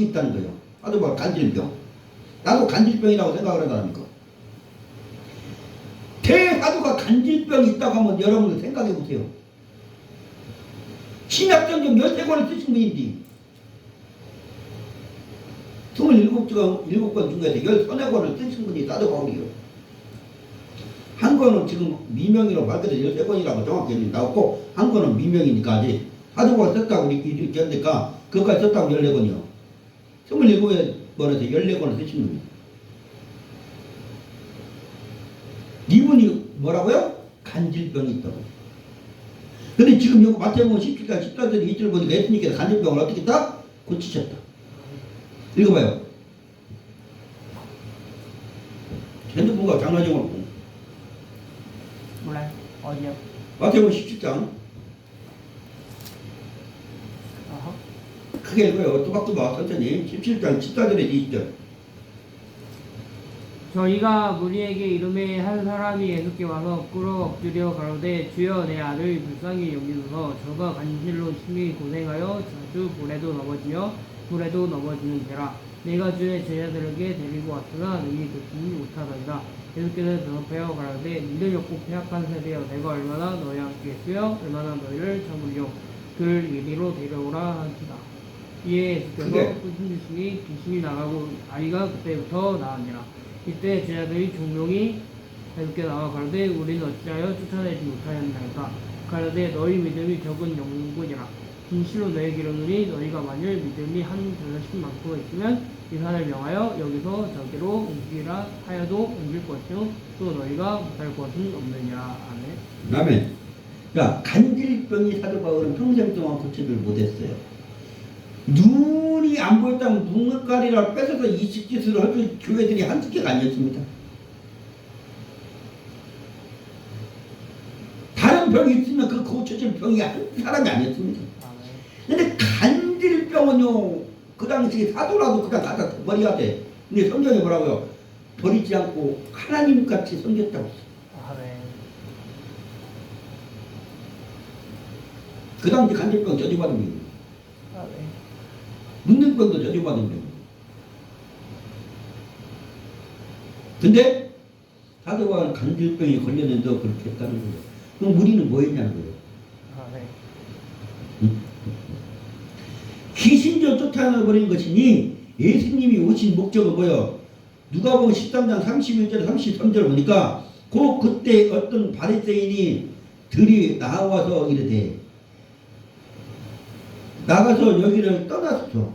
있다는 거예요. 사도가 간질병. 나도 간질병이라고 생각을 한다니까. 대사도가 간질병이 있다고 하면 여러분들 생각해 보세요. 신약성경 열세 권을 쓰신 분인데 27권, 7권 중에서 13여 권을 쓰신 분이 사도 바울이요. 한 권은 지금 미명이라고 밝혀서 13권이라고 정확히 나왔고 한 권은 미명이니까 아직 사도가 썼다고 이렇게 하니까 그것까지 썼다고 14권이요. 27권에서 14권을 쓰신 분이에요. 이분이 뭐라고요? 간질병이 있다고. 근데 지금 여기 마태복음 17장 14절 2절 보니까 예수님께서 간질병을 어떻게 했다? 고치셨다. 읽어봐요. 핸드폰과 말고 몰라요. 어디요? 마태복음 17장 어허. 크게 읽어요. 또박또박 천천히. 17장 14절에 20절. 저희가 무리에게 이름에 한 사람이 예수께 와서 꿇어 엎드려 가로되 주여 내 아들 불쌍히 여기소서. 저가 간질로 심히 고생하여 자주 불에도 넘어지며 불에도 넘어지는지라. 내가 주의 제자들에게 데리고 왔으나 능히 듣지 못하더이다 예수께서 대답하여 가로되 믿음이 없고 폐악한 세대여 내가 얼마나 너희 함께 있으여 얼마나 너희를 참으리요 그를 이리로 데려오라 하시다 이에 예수께서 그게- 끝인 주시니 귀신이 나가고 아이가 그때부터 나았니라 이때 제자들이 종종이 예수께 나와 가로되 우리는 어찌하여 쫓아내지 못하였나이까? 가로되 너희 믿음이 적은 영군이라. 진실로 너에게 이르노니 너희가 만일 믿음이 한 별씩 많고 있으면 이 산을 명하여 여기서 저기로 옮기라 하여도 옮길 것이요. 또 너희가 못할 것은 없느니라. 아멘. 아멘. 자, 간질병이 사도 바울은 평생 동안 고치를 못했어요. 눈이 안 보였다면 눈가리를 뺏어서 이식짓을 할 교회들이 한두 개가 아니었습니다. 다른 병이 있으면 그 고쳐질 병이 한 사람이 아니었습니다. 근데 간질병은요, 그 당시에 사도라도 그냥 갖다 버려야 돼. 근데 성경에 뭐라고요? 버리지 않고 하나님 같이 섬겼다고 했어요. 아멘 그 당시 간질병 저주받은 병이에요. 아멘 문득병도 저주받은 병. 근데 사도가 간질병이 걸렸는데도 그렇게 했다는 거예요. 그럼 우리는 뭐 했냐는 거예요. 아멘 귀신저 쫓아내버린 것이니 예수님이 오신 목적은 뭐예요? 누가 보면 13장 31절 33절 보니까 그 그때 어떤 바리새인이 들이 나와서 이르되 나가서 여기를 떠났어.